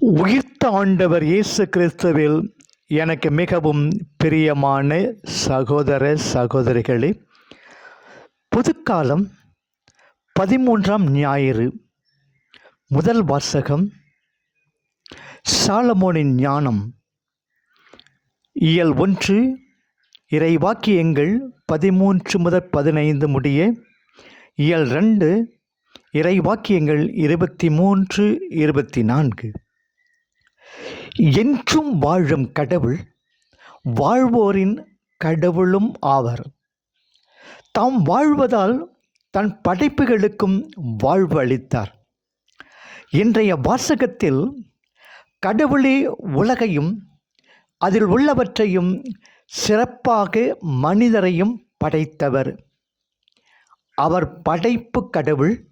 உயிர்த்த ஆண்டவர் இயேசு கிறிஸ்துவில் எனக்கு மிகவும் பிரியமான சகோதர சகோதரிகளே புதுக்காலம் பதிமூன்றாம் ஞாயிறு முதல் வாசகம் சாலமோனின் ஞானம். இயல் ஒன்று இறைவாக்கியங்கள் பதிமூன்று முதல் பதினைந்து முடிய இயல் ரெண்டு இறைவாக்கியங்கள் இருபத்தி மூன்று இருபத்தி நான்கு. என்றும் வாழும் கடவுள் வாழ்வோரின் கடவுளும் ஆவர். தாம் வாழ்வதால் தன் படைப்புகளுக்கும் வாழ்வு அளித்தார். இன்றைய வாசகத்தில் கடவுளே உலகையும் அதில் உள்ளவற்றையும் சிறப்பாக மனிதரையும் படைத்தவர். அவர் படைப்பு கடவுள்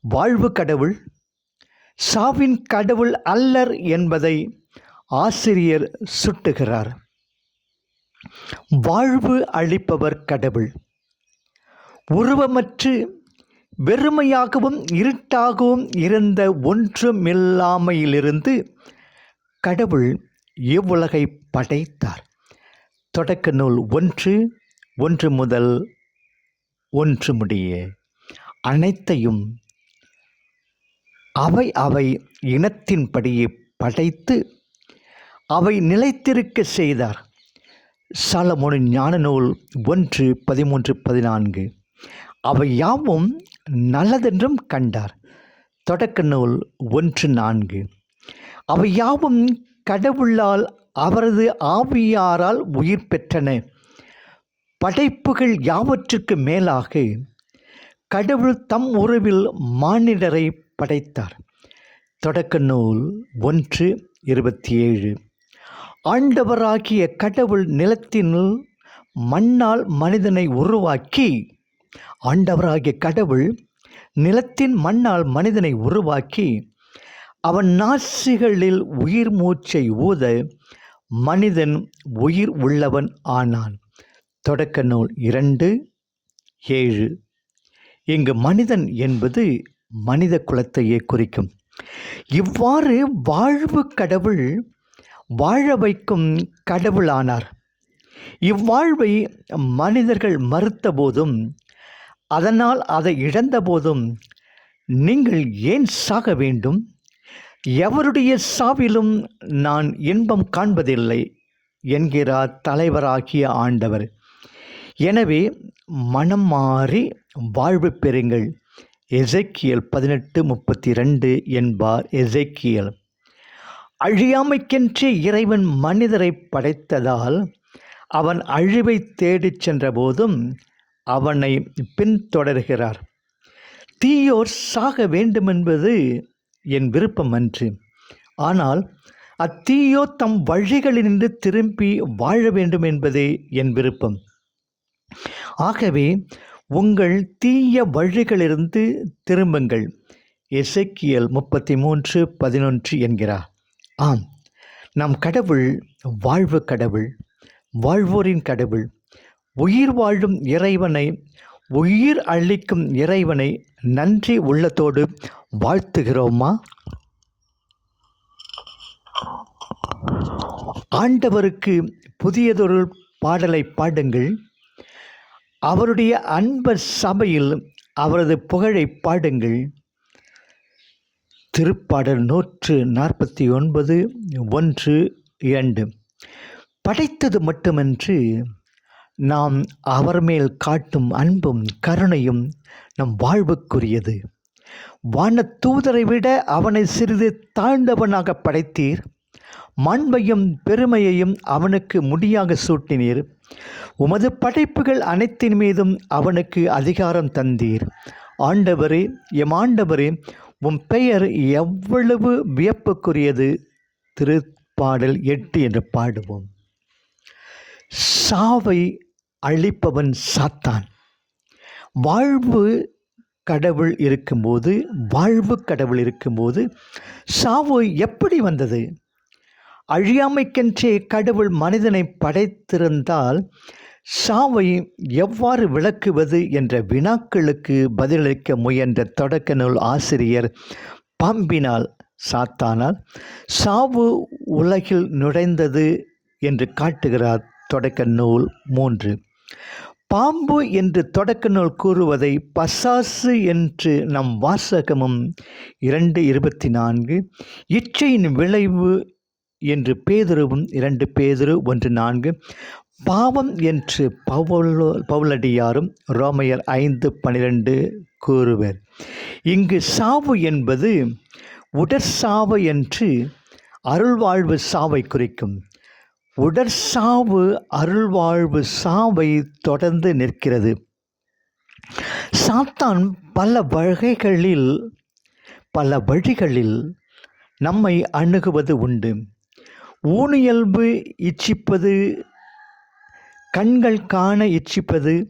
வாழ்வு கடவுள் சாவின் கடவுள் அல்லர் என்பதை ஆசிரியர் சுட்டுகிறார். வாழ்வு அளிப்பவர் கடவுள். உருவமற்று வெறுமையாகவும் இருட்டாகவும் இருந்த ஒன்றுமில்லாமையிலிருந்து கடவுள் இவ்வுலகை படைத்தார். தொடக்க நூல் ஒன்று ஒன்று முதல் ஒன்று முடிய. அனைத்தையும் அவை அவை இனத்தின்படியே படைத்து அவை நிலைத்திருக்க செய்தார். சாலமோனின் ஞான நூல் ஒன்று பதிமூன்று பதினான்கு. அவை யாவும் நல்லதென்றும் கண்டார். தொடக்க நூல் ஒன்று நான்கு. அவை யாவும் கடவுளால் அவரது ஆவியாரால் உயிர் பெற்றன. படைப்புகள் யாவற்றுக்கு மேலாக? கடவுள் தம் உறவில் மானிடரை படைத்தார். தொடக்க நூல் ஒன்று இருபத்தி ஏழு ஆண்டவராகிய கடவுள் நிலத்தினுள் மண்ணால் மனிதனை உருவாக்கி ஆண்டவராகிய கடவுள் நிலத்தின் மண்ணால் மனிதனை உருவாக்கி அவன் நாசிகளில் உயிர் மூச்சை ஊத மனிதன் உயிர் உள்ளவன் ஆனான். தொடக்க நூல் இரண்டு ஏழு. இங்கு மனிதன் என்பது மனித குலத்தையே குறிக்கும். இவ்வாறு வாழ்வு கடவுள் வாழ வைக்கும் கடவுளானார். இவ்வாழ்வை மனிதர்கள் மறுத்த போதும் அதனால் அதை இழந்த போதும் நீங்கள் ஏன் சாக வேண்டும்? எவருடைய சாவிலும் நான் இன்பம் காண்பதில்லை என்கிறார் தலைவராகிய ஆண்டவர். எனவே மனம் மாறி வாழ்வு பெறுங்கள். எசைக்கியல் பதினெட்டு முப்பத்தி ரெண்டு என்பார் எசைக்கியல். அழியாமைக்கென்றே இறைவன் மனிதரை படைத்ததால் அவன் அழிவை தேடிச் சென்றபோதும் அவனை பின்தொடர்கிறார். தீயோர் சாக வேண்டுமென்பது என் விருப்பம் அன்று. ஆனால் அத்தீயோ தம் வழிகளினின்று திரும்பி வாழ வேண்டும் என்பதே என் விருப்பம். ஆகவே உங்கள் தீய வழிகளிலிருந்து திரும்புங்கள். எசக்கியல் முப்பத்தி மூன்று பதினொன்று என்கிறார். ஆம் நம் கடவுள் வாழ்வு கடவுள் வாழ்வோரின் கடவுள் உயிர் வாழும் இறைவனை உயிர் அளிக்கும் இறைவனை நன்றி உள்ளத்தோடு வாழ்த்துகிறோமா? ஆண்டவருக்கு புதியதொரு பாடலை பாடுங்கள். அவருடைய அன்பர் சபையில் அவரது புகழை பாடுங்கள். திருப்பாடல் நூற்று நாற்பத்தி ஒன்பது ஒன்று இரண்டு. படைத்தது மட்டுமன்று நாம் அவர் மேல் காட்டும் அன்பும் கருணையும் நம் வாழ்வுக்குரியது. வான தூதரை விட அவனை சிறிது தாழ்ந்தவனாக படைத்தீர். மாண்பையும் பெருமையையும் அவனுக்கு முடியாக சூட்டினீர். உமது படைப்புகள் அனைத்தின் மீதும் அவனுக்கு அதிகாரம் தந்தீர். ஆண்டவரே எம் ஆண்டவரே உம் பெயர் எவ்வளவு வியப்புக்குரியது. திருப்பாடல் எட்டு என்று பாடுவோம். சாவை அழிப்பவன் சாத்தான். வாழ்வு கடவுள் இருக்கும்போது வாழ்வு கடவுள் இருக்கும்போது சாவு எப்படி வந்தது? அழியாமைக்கென்றே கடவுள் மனிதனை படைத்திருந்தால் சாவை எவ்வாறு விளக்குவது என்ற வினாக்களுக்கு பதிலளிக்க முயன்ற தொடக்க நூல் ஆசிரியர் பாம்பினால் சாத்தானால் சாவு உலகில் நுழைந்தது என்று காட்டுகிறார் தொடக்க நூல் மூன்று. பாம்பு என்று தொடக்க நூல் கூறுவதை பசாசு என்று நம் வாசகமும் இரண்டு இருபத்தி நான்கு இச்சையின் விளைவு என்று பேதுருவும் இரண்டு பேதுரு ஒன்று நான்கு. பாவம் என்று பவுலோ பவுலடியாரும் ரோமையர் ஐந்து பனிரெண்டு கூறுவர். இங்கு சாவு என்பது உடற்சாவு என்று அருள்வாழ்வு சாவை குறிக்கும். உடற்சாவு அருள்வாழ்வு சாவை தொடர்ந்து நிற்கிறது. சாத்தான் பல வகைகளில் பல வழிகளில் நம்மை அணுகுவது உண்டு. ஊனியல்பு இச்சிப்பது கண்கள் காண இச்சிப்பது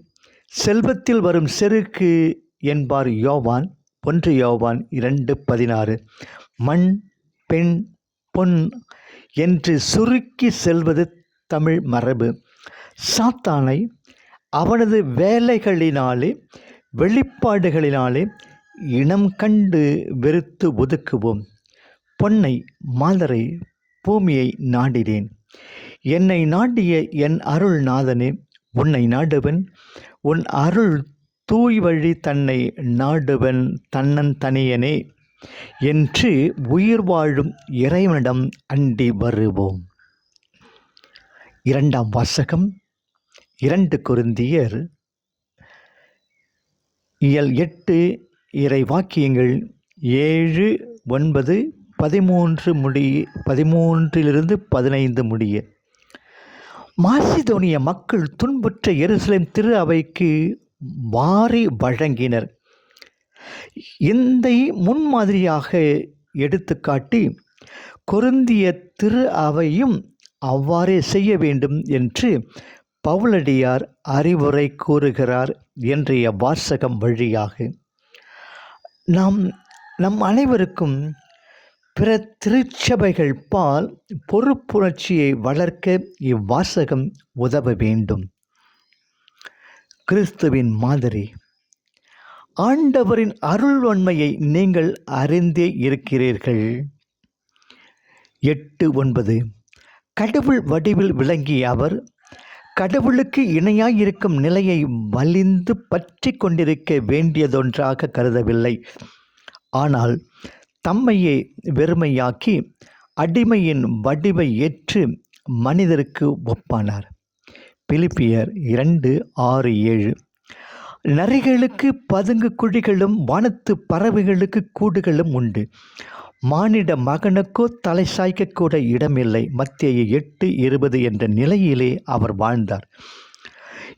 செல்வத்தில் வரும் செருக்கு என்பார் யோவான் ஒன்று யோவான் இரண்டு பதினாறு. மண் பெண் பொன் என்று சுருக்கி செல்வது தமிழ் மரபு. சாத்தானை அவனது வேலைகளினாலே வெளிப்பாடுகளினாலே இனம் கண்டு வெறுத்து ஒதுக்குவோம். பொன்னை மாலரை பூமியை நாடினேன். என்னை நாட்டிய என் அருள் நாதனே உன்னை நாடுவன். உன் அருள் தூய் வழி தன்னை நாடுவன் தன்னன் தனியனே. என்று உயிர் வாழும் இறைவனிடம் அண்டி வருவோம். இரண்டாம் வாசகம் இரண்டு குருந்தியர். இயல் எட்டு இறை வாக்கியங்கள் ஏழு ஒன்பது பதிமூன்று முடி பதிமூன்றிலிருந்து பதினைந்து முடிய. மாசிதோனிய மக்கள் துன்புற்ற எருசலேம் திரு அவைக்கு வாரி வழங்கினர். இந்த முன்மாதிரியாக எடுத்துக்காட்டி கொருந்திய திரு அவையும் அவ்வாறே செய்ய வேண்டும் என்று பவுலடியார் அறிவுரை கூறுகிறார் என்றைய வாசகம் வழியாக. நாம் நம் அனைவருக்கும் பிற திருச்சபைகள் பால் பொறுப்புணர்ச்சியை வளர்க்க இவ்வாசகம் உதவ வேண்டும். கிறிஸ்துவின் மாதிரி. ஆண்டவரின் அருள் உண்மையை நீங்கள் அறிந்தே இருக்கிறீர்கள். எட்டு ஒன்பது. கடவுள் வடிவில் விளங்கிய அவர் கடவுளுக்கு இணையாயிருக்கும் நிலையை வலிந்து பற்றி கொண்டிருக்க வேண்டியதொன்றாக கருதவில்லை. ஆனால் தம்மையே வெறுமையாக்கி அடிமையின் வடிவை ஏற்று மனிதருக்கு ஒப்பானார். பிலிப்பியர் இரண்டு ஆறு ஏழு. நரிகளுக்கு பதுங்கு குழிகளும் வானத்து பறவைகளுக்கு கூடுகளும் உண்டு. மானிட மகனுக்கோ தலை சாய்க்கக்கூட இடமில்லை. மத்திய எட்டு இருபது என்ற நிலையிலே அவர் வாழ்ந்தார்.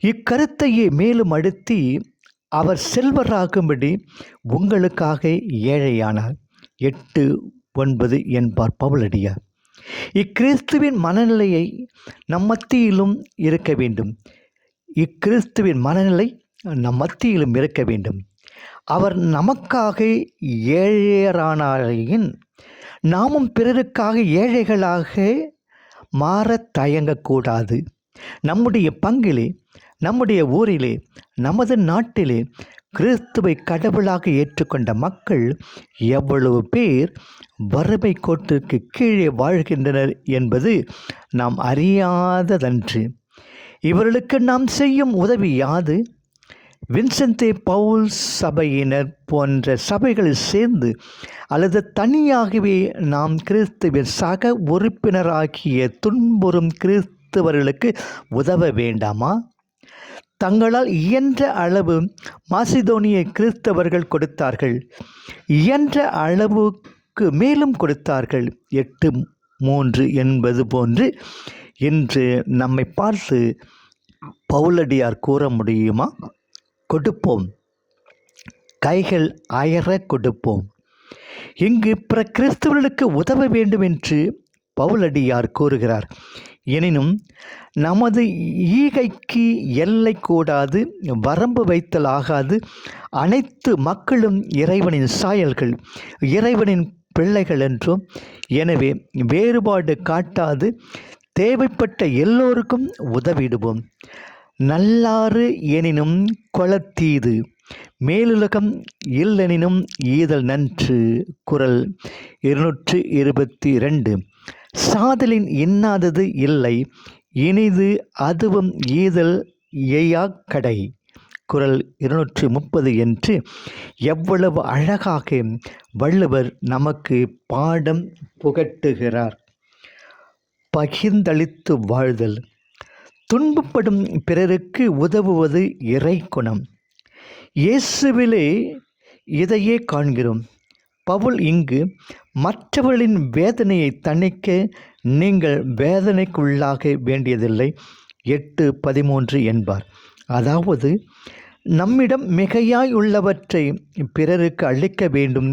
இக்கருத்தையே மேலும் அழுத்தி அவர் செல்வராகும்படி உங்களுக்காக ஏழையானார். எட்டு ஒன்பது என்பார் பவுலடியார். இக்கிறிஸ்துவின் மனநிலையை நம் மத்தியிலும் இருக்க வேண்டும். இக்கிறிஸ்துவின் மனநிலை நம் மத்தியிலும் இருக்க வேண்டும். அவர் நமக்காக ஏழையரானாரின் நாமும் பிறருக்காக ஏழைகளாக மாற தயங்கக்கூடாது. நம்முடைய பங்கிலே நம்முடைய ஊரிலே நமது நாட்டிலே கிறிஸ்துவை கடவுளாக ஏற்றுக்கொண்ட மக்கள் எவ்வளவு பேர் வறுமை கோட்டுக்கு கீழே வாழ்கின்றனர் என்பது நாம் அறியாததன்று. இவர்களுக்கு நாம் செய்யும் உதவி யாது? வின்சென்தே பவுல் சபையினர் போன்ற சபைகளில் சேர்ந்து அல்லது தனியாகவே நாம் கிறிஸ்துவின் சக உறுப்பினராகிய துன்புறும் கிறிஸ்தவர்களுக்கு உதவ வேண்டாமா? தங்களால் இயன்ற அளவு மாசிதோனிய கிறிஸ்தவர்கள் கொடுத்தார்கள். இயன்ற அளவுக்கு மேலும் கொடுத்தார்கள். எட்டு மூன்று என்பது போன்று இன்று நம்மை பார்த்து பவுலடியார் கூற முடியுமா? கொடுப்போம். கைகள் அயர கொடுப்போம். இங்கு பிற கிறிஸ்தவர்களுக்கு உதவ வேண்டும் என்று பவுலடியார் கூறுகிறார். எனினும் நமது ஈகைக்கு எல்லை கூடாது வரம்பு வைத்தல் ஆகாது. அனைத்து மக்களும் இறைவனின் சாயல்கள் இறைவனின் பிள்ளைகள் என்றும். எனவே வேறுபாடு காட்டாது தேவைப்பட்ட எல்லோருக்கும் உதவிடுவோம். நல்லாறு எனினும் கொளத்தீது மேலுலகம் இல்லெனினும் ஈதல் நன்று குரல் இருநூற்று இருபத்தி ரெண்டு. சாதலின் இன்னாதது இல்லை. இனிது அதுவும் ஈதல் எய்யாக்கடை குரல் இருநூற்றி முப்பது என்று எவ்வளவு அழகாக வள்ளுவர் நமக்கு பாடம் புகட்டுகிறார். பகிர்ந்தளித்து வாழ்தல். துன்பப்படும் பிறருக்கு உதவுவது இறை குணம் இயேசுவிலே இதையே காண்கிறோம். பவுல் இங்கு மற்றவர்களின் வேதனையை தணிக்க நீங்கள் வேதனைக்குள்ளாக வேண்டியதில்லை. எட்டு பதிமூன்று என்பார். அதாவது நம்மிடம் மிகையாய் உள்ளவற்றை பிறருக்கு அளிக்க வேண்டும்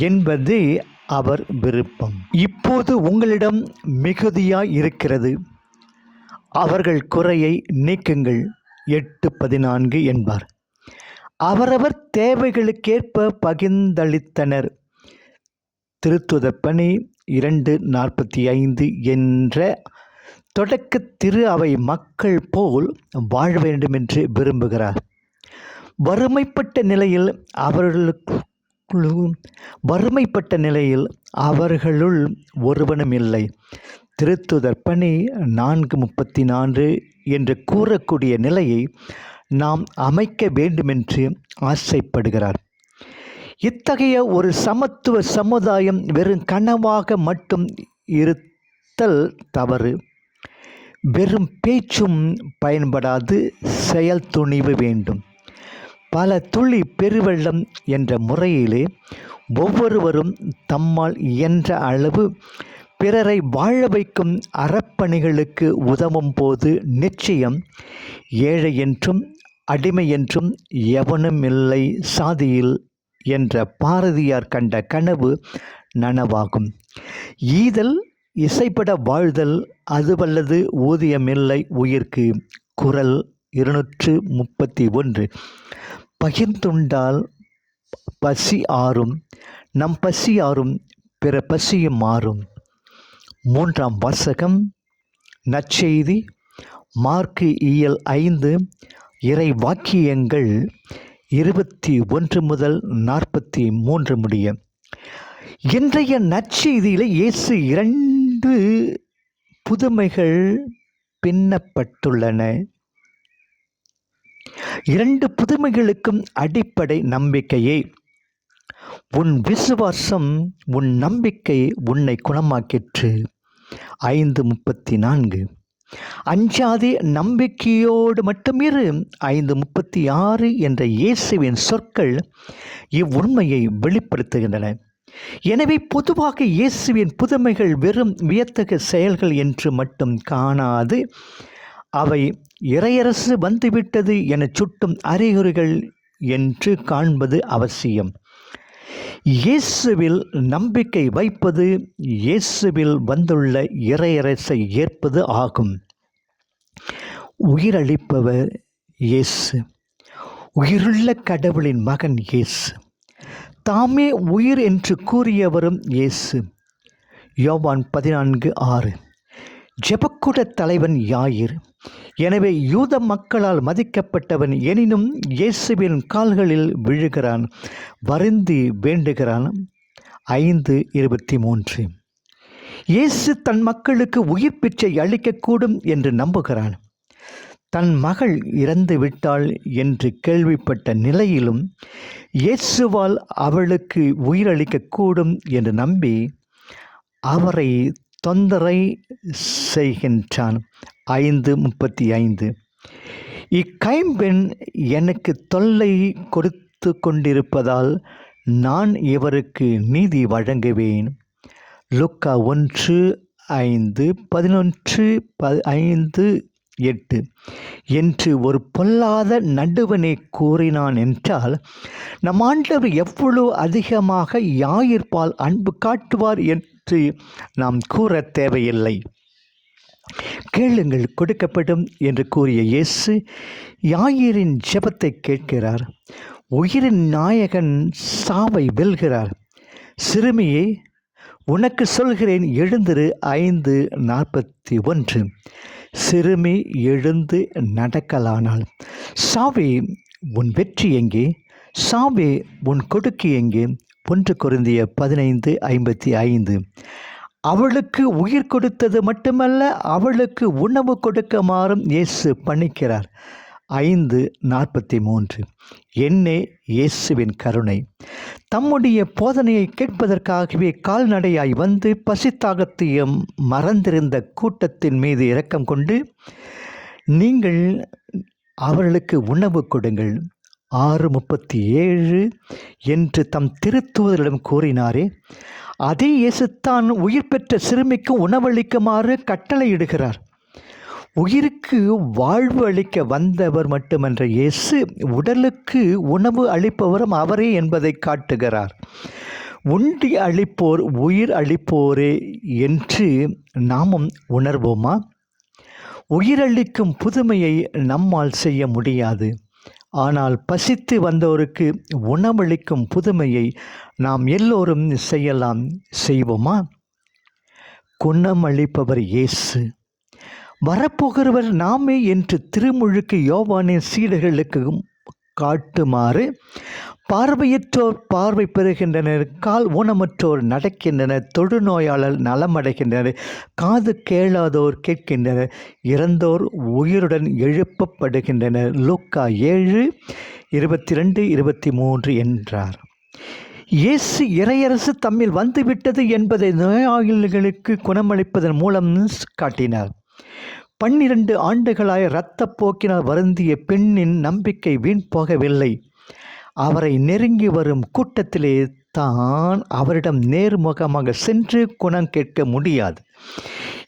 என்பதே அவர் விருப்பம். இப்போது உங்களிடம் மிகுதியாய் இருக்கிறது. அவர்கள் குறையை நீக்குங்கள். எட்டு பதினான்கு என்பார். அவரவர் தேவைகளுக்கேற்ப பகிர்ந்தளித்தனர். திருத்துதப்பணி இரண்டு நாற்பத்தி ஐந்து என்ற தொடக்க திரு அவை மக்கள் போல் வாழ வேண்டும் என்று விரும்புகிறார். வறுமைப்பட்ட நிலையில் அவர்களுக்கு வறுமைப்பட்ட நிலையில் அவர்களுள் ஒருவனும் இல்லை. திருத்துதற்பணி நான்கு முப்பத்தி நான்கு என்று கூறக்கூடிய நிலையை நாம் அமைக்க வேண்டுமென்று ஆசைப்படுகிறார். இத்தகைய ஒரு சமத்துவ சமுதாயம் வெறும் கனவாக மட்டும் இருத்தல் தவறு. வெறும் பேச்சும் பயன்படாது செயல் துணிவு வேண்டும். பல துளி பெருவெள்ளம் என்ற முறையிலே ஒவ்வொருவரும் தம்மால் இயன்ற அளவு பிறரை வாழ வைக்கும் அறப்பணிகளுக்கு உதவும் போது நிச்சயம் ஏழை என்றும் அடிமை என்றும் எவனும் இல்லை சாதியில் என்ற பாரதியார் கண்ட கனவு நனவாகும். ஈதல் இசைப்பட வாழ்தல் அதுவல்லது ஊதியமில்லை உயிர்க்கு. குரல் இருநூற்று முப்பத்தி ஒன்று பகிர்ந்துண்டால் பசி ஆறும் நம் பசி ஆறும் பிற பசியும் மாறும். மூன்றாம் வாசகம் நற்செய்தி மார்க்கு இயல் ஐந்து இறை வாக்கியங்கள் இருபத்தி ஒன்று முதல் நாற்பத்தி மூன்று முடிய. இன்றைய நற்செய்தியில் இயேசு இரண்டு புதுமைகள் பின்னப்பட்டுள்ளன. இரண்டு புதுமைகளுக்கும் அடிப்படை நம்பிக்கையே. உன் விசுவாசம் உன் நம்பிக்கை உன்னை குணமாக்கிற்று. ஐந்து முப்பத்தி நான்கு. அஞ்சாதே நம்பிக்கையோடு மட்டும் இரு ஐந்து முப்பத்தி ஆறு என்ற இயேசுவின் சொற்கள் இவ்வுண்மையை வெளிப்படுத்துகின்றன. எனவே பொதுவாக இயேசுவின் புதுமைகள் வெறும் வியத்தகு செயல்கள் என்று மட்டும் காணாது. அவை இறையரசு வந்துவிட்டது என சுட்டும் அறிகுறிகள் என்று காண்பது அவசியம். இயேசுவில் நம்பிக்கை வைப்பது இயேசுவில் வந்துள்ள இறையரசை ஏற்பது ஆகும். உயிரளிப்பவர் இயேசு. உயிருள்ள கடவுளின் மகன் இயேசு. தாமே உயிர் என்று கூறியவரும் இயேசு. யோவான் பதினான்கு ஆறு. ஜெபக்கூட தலைவன் யாயிர்? எனவே யூத மக்களால் மதிக்கப்பட்டவன் எனினும் இயேசுவின் கால்களில் விழுகிறான் வருந்தி வேண்டுகிறான். ஐந்து இருபத்தி மூன்று இயேசு தன் மக்களுக்கு உயிர் பிச்சை அளிக்கக்கூடும் என்று நம்புகிறான். தன் மகள் இறந்து விட்டாள் என்று கேள்விப்பட்ட நிலையிலும் இயேசுவால் அவளுக்கு உயிரளிக்கக்கூடும் என்று நம்பி அவரை தொந்தரை செய்கின்றான். ஐந்து முப்பத்தி ஐந்து இக்கைம்பெண் எனக்கு தொல்லை கொடுத்து கொண்டிருப்பதால் நான் இவருக்கு நீதி வழங்குவேன். லுக்கா ஒன்று ஐந்து பதினொன்று ப ஐந்து எட்டு. என்று ஒரு பொல்லாத நடுவனை கூறினான் என்றால் நம் ஆண்டவர் எவ்வளவு அதிகமாக யாயிர்பால் அன்பு காட்டுவார் என்று நாம் கூற தேவையில்லை. கேளுங்கள் கொடுக்கப்படும் என்று கூறிய இயேசு யாயிரின் ஜெபத்தை கேட்கிறார். உயிரின் நாயகன் சாவை வெல்கிறார். சிறுமியை உனக்கு சொல்கிறேன் எழுந்திரு ஐந்து நாற்பத்தி ஒன்று. சிறுமி எழுந்து நடக்கலானாள். சாவே உன் வெற்றி எங்கே? சாவே உன் கொடுக்கு எங்கே? ஒன்று குருந்திய பதினைந்து ஐம்பத்தி ஐந்து. அவளுக்கு உயிர் கொடுத்தது மட்டுமல்ல அவளுக்கு உணவு கொடுக்குமாறும் இயேசு பண்ணிக்கிறார் ஐந்து நாற்பத்தி மூன்று. என்னே இயேசுவின் கருணை. தம்முடைய போதனையை கேட்பதற்காகவே கால்நடையாய் வந்து பசித்தாகத்தையும் மறந்திருந்த கூட்டத்தின் மீது இரக்கம் கொண்டு நீங்கள் அவர்களுக்கு உணவு கொடுங்கள் ஆறு முப்பத்தி ஏழு என்று தம் திருத்துவதரிடம் கூறினாரே. அதே இயேசுத்தான் உயிர் பெற்ற சிறுமிக்கு உணவளிக்குமாறு கட்டளையிடுகிறார். உயிருக்கு வாழ்வு அளிக்க வந்தவர் மட்டுமன்ற இயேசு உடலுக்கு உணவு அளிப்பவரும் அவரே என்பதை காட்டுகிறார். உண்டி அளிப்போர் உயிர் அளிப்போரே என்று நாமும் உணர்வோமா? உயிரளிக்கும் புதுமையை நம்மால் செய்ய முடியாது. ஆனால் பசித்து வந்தோருக்கு உணவளிக்கும் புதுமையை நாம் எல்லோரும் செய்யலாம் செய்வோமா? குணமளிப்பவர் இயேசு. வரப்போகிறவர் நாமே என்று திருமுழுக்கு யோவானின் சீடர்களுக்கு காட்டுமாறு பார்வையற்றோர் பார்வை பெறுகின்றனர் கால் ஊனமற்றோர் நடக்கின்றனர் தொழுநோயாளர் நலமடைகின்றனர் காது கேளாதோர் கேட்கின்றனர் இறந்தோர் உயிருடன் எழுப்பப்படுகின்றனர். லூக்கா ஏழு இருபத்தி ரெண்டு இருபத்தி மூன்று என்றார். இயேசு இறையரசு தம்மில் வந்துவிட்டது என்பதை நோயாளிகளுக்கு குணமளிப்பதன் மூலம் காட்டினார். பன்னிரண்டு ஆண்டுகளாய் இரத்தப்போக்கினால் வருந்திய பெண்ணின் நம்பிக்கை வீண் போகவில்லை. அவரை நெருங்கி வரும் கூட்டத்திலே தான் அவரிடம் நேர்முகமாக சென்று குணம் கேட்க முடியாது.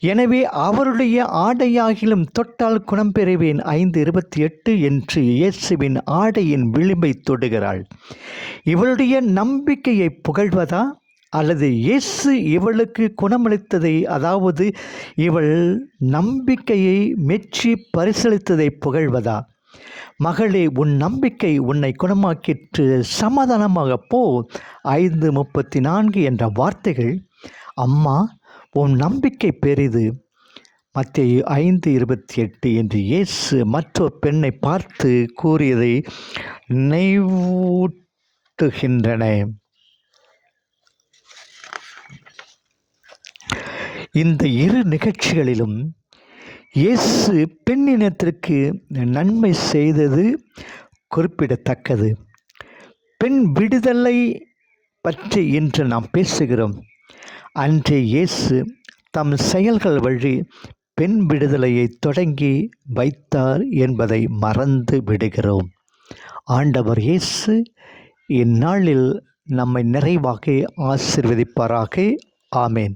எனவே அவருடைய ஆடையாகிலும் தொட்டால் குணம் பெறுவேன் ஐந்து இருபத்தி எட்டு என்று இயேசுவின் ஆடையின் விளிம்பை தொடுகிறாள். இவளுடைய நம்பிக்கையை புகழ்வதா? அல்லது இயேசு இவளுக்கு குணமளித்ததை அதாவது இவள் நம்பிக்கையை மெச்சி பரிசளித்ததை புகழ்வதா? மகளே உன் நம்பிக்கை உன்னை குணமாக்கிற்று. சமாதானமாக போ. ஐந்து முப்பத்தி நான்கு என்ற வார்த்தைகள். அம்மா உன் நம்பிக்கை பெரிது. மத்திய ஐந்து இருபத்தி எட்டு என்று இயேசு மற்றொரு பெண்ணை பார்த்து கூறியதை நினைவூட்டுகின்றன. இந்த இரு நிகழ்ச்சிகளிலும் இயேசு பெண்ணினத்திற்கு நன்மை செய்தது குறிப்பிடத்தக்கது. பெண் விடுதலை பற்றி இன்று நாம் பேசுகிறோம். அன்றே இயேசு தம் செயல்கள் வழி பெண் விடுதலையை தொடங்கி வைத்தார் என்பதை மறந்து விடுகிறோம். ஆண்டவர் இயேசு இந்நாளில் நம்மை நிறைவாக ஆசிர்வதிப்பாராக. ஆமேன்.